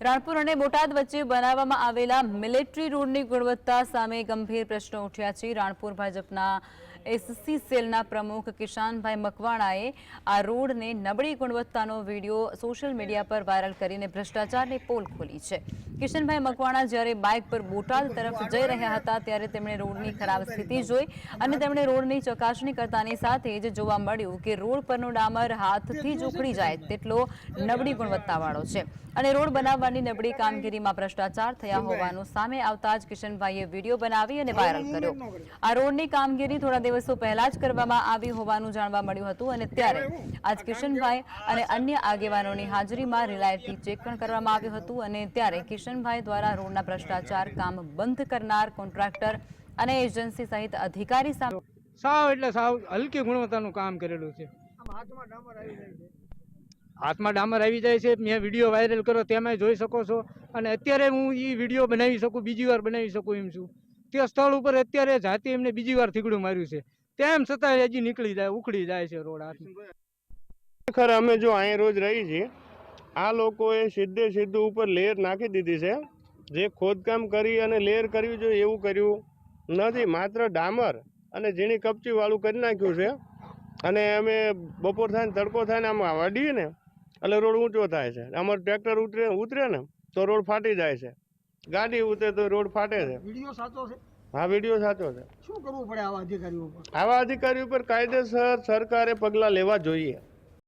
રાણપુર અને બોટાદ વચ્ચે બનાવવામાં આવેલા મિલિટરી રોડની ગુણવત્તા સામે ગંભીર પ્રશ્નો ઉઠ્યા છે. રાણપુર ભાજપના એસસી સેલના પ્રમુખ કિશાનભાઈ મકવાણાએ આ રોડને નબળી ગુણવત્તાનો વીડિયો સોશિયલ મીડિયા પર વાયરલ કરીને ભ્રષ્ટાચારની પોલ ખોલી છે. કિશનભાઈ મકવાણા જ્યારે બાઇક પર બોટાદ તરફ જઈ રહ્યા હતા ત્યારે તેમણે રોડની ખરાબ સ્થિતિ જોઈ અને તેમણે રોડની ચકાસણી કરતાની સાથે જ જોવા મળ્યું કે રોડ પરનો ડામર હાથથી જ ઉખડી જાય તેટલો નબળી ગુણવત્તાવાળો છે. અને રોડ બનાવવાની નબળી કામગીરીમાં ભ્રષ્ટાચાર થયા હોવાનું સામે આવતા જ કિશનભાઈએ વીડિયો બનાવી અને વાયરલ કર્યો. આ રોડની કામગીરી થોડા દિવસો પહેલા જ કરવામાં આવી હોવાનું જાણવા મળ્યું હતું અને ત્યારે આજ કિશનભાઈ અને અન્ય આગેવાનોની હાજરીમાં રિલાયન્સથી ચેક પણ કરવામાં આવ્યું હતું અને ત્યારે કિશનભાઈ દ્વારા રોડના ભ્રષ્ટાચાર કામ બંધ કરનાર કોન્ટ્રાક્ટર અને એજન્સી સહિત અધિકારી સામે સાવ એટલે સાવ હલકી ગુણવત્તાનું કામ કરેલું છે. હાથમાં ડામર આવી જાય છે. મેં વીડિયો વાયરલ કરો તેમાં જોઈ શકો છો. અને અત્યારે હું એ વીડિયો બનાવી શકું, બીજી વાર બનાવી શકું એમ છું. તે સ્થળ ઉપર અત્યારે જાતે એમને બીજી વાર થીગડું માર્યું છે. તેમ છતાં હજી નીકળી જાય, ઉખડી જાય છે રોડ હાથમાં. ખરેખર અમે જો અહીં રોજ રહી છીએ, આ લોકોએ સીધે સીધું ઉપર લેયર નાખી દીધી છે. જે ખોદકામ કરી અને લેયર કરવી જોઈએ એવું કર્યું નથી, માત્ર ડામર અને ઝીણી કપચીવાળું કરી નાખ્યું છે. અને અમે બપોર થાય તડકો થાય ને આમ વાડીએ ને એટલે રોડ ઊંચો થાય છે. અમારું ટ્રેક્ટર ઉતરે ઉતરે ને તો રોડ ફાટી જાય છે. ગાડી ઉતરે તો રોડ ફાટે છે. વીડિયો સાચો છે? હા વીડિયો સાચો છે. શું કરવું પડે આવા અધિકારીઓ ઉપર? આવા અધિકારી ઉપર કાયદેસર સરકારે પગલાં લેવા જોઈએ.